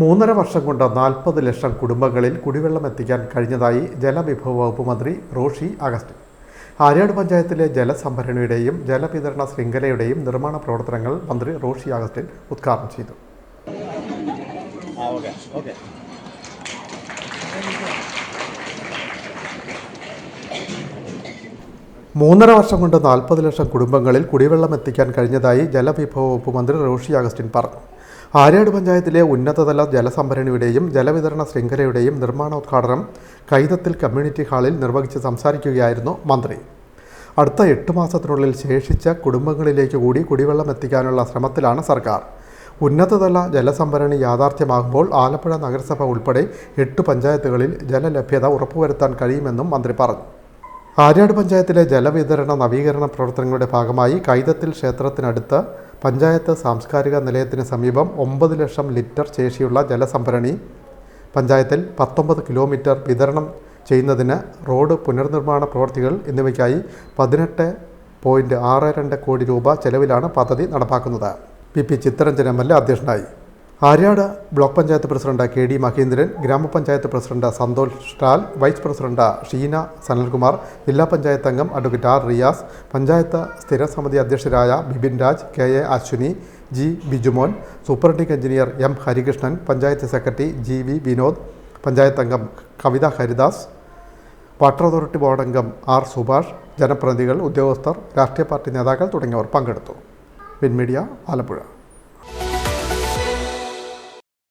മൂന്നര വർഷം കൊണ്ട് നാൽപ്പത് ലക്ഷം കുടുംബങ്ങളിൽ കുടിവെള്ളം എത്തിക്കാൻ കഴിഞ്ഞതായി ജലവിഭവ വകുപ്പ് മന്ത്രി റോഷി അഗസ്റ്റിൻ ആര്യാട് പഞ്ചായത്തിലെ ജലസംഭരണിയുടെയും ജലവിതരണ ശൃംഖലയുടെയും നിർമ്മാണ പ്രവർത്തനങ്ങൾ മന്ത്രി റോഷി അഗസ്റ്റിൻ ഉദ്ഘാടനം ചെയ്തു. മൂന്നര വർഷം കൊണ്ട് നാൽപ്പത് ലക്ഷം കുടുംബങ്ങളിൽ കുടിവെള്ളം എത്തിക്കാൻ കഴിഞ്ഞതായി ജലവിഭവ വകുപ്പ് മന്ത്രി റോഷി അഗസ്റ്റിൻ പറഞ്ഞു. ആര്യാട് പഞ്ചായത്തിലെ ഉന്നതതല ജലസംഭരണിയുടെയും ജലവിതരണ ശൃംഖലയുടെയും നിർമ്മാണോദ്ഘാടനം കൈതത്തിൽ കമ്മ്യൂണിറ്റി ഹാളിൽ നിർവഹിച്ച് സംസാരിക്കുകയായിരുന്നു മന്ത്രി. അടുത്ത എട്ട് മാസത്തിനുള്ളിൽ ശേഷിച്ച കുടുംബങ്ങളിലേക്ക് കൂടി കുടിവെള്ളം എത്തിക്കാനുള്ള ശ്രമത്തിലാണ് സർക്കാർ. ഉന്നതതല ജലസംഭരണി യാഥാർത്ഥ്യമാകുമ്പോൾ ആലപ്പുഴ നഗരസഭ ഉൾപ്പെടെ എട്ട് പഞ്ചായത്തുകളിൽ ജലലഭ്യത ഉറപ്പുവരുത്താൻ കഴിയുമെന്നും മന്ത്രി പറഞ്ഞു. ആര്യാട് പഞ്ചായത്തിലെ ജലവിതരണ നവീകരണ പ്രവർത്തനങ്ങളുടെ ഭാഗമായി കൈതത്തിൽ ക്ഷേത്രത്തിനടുത്ത് പഞ്ചായത്ത് സാംസ്കാരിക നിലയത്തിന് സമീപം ഒമ്പത് ലക്ഷം ലിറ്റർ ശേഷിയുള്ള ജലസംഭരണി പഞ്ചായത്തിൽ പത്തൊമ്പത് കിലോമീറ്റർ വിതരണം ചെയ്യുന്നതിന് റോഡ് പുനർനിർമ്മാണ പ്രവൃത്തികൾ എന്നിവയ്ക്കായി പതിനെട്ട് പോയിന്റ് ആറ് രണ്ട് കോടി രൂപ ചെലവിലാണ് പദ്ധതി നടപ്പാക്കുന്നത്. P P Chittaranjan M L A അധ്യക്ഷനായി. Aryad block panchayat president K D Mahendran ഗ്രാമപഞ്ചായത്ത് പ്രസിഡന്റ് സന്തോഷ് സ്റ്റാൽ വൈസ് പ്രസിഡന്റ് ഷീന സനൽകുമാർ ജില്ലാ പഞ്ചായത്ത് അംഗം അഡ്വക്കേറ്റ് ആർ റിയാസ് പഞ്ചായത്ത് സ്ഥിരസമിതി അധ്യക്ഷരായ Bipin Raj K A Ashwini G Bijumon superintending engineer M Harikrishnan panchayat secretary G V Vinod panchayat അംഗം Kavitha Haridas water authority board അംഗം R Subhash ജനപ്രതിനിധികൾ ഉദ്യോഗസ്ഥർ രാഷ്ട്രീയ പാർട്ടി നേതാക്കൾ തുടങ്ങിയവർ പങ്കെടുത്തു. വിൻമീഡിയ ആലപ്പുഴ.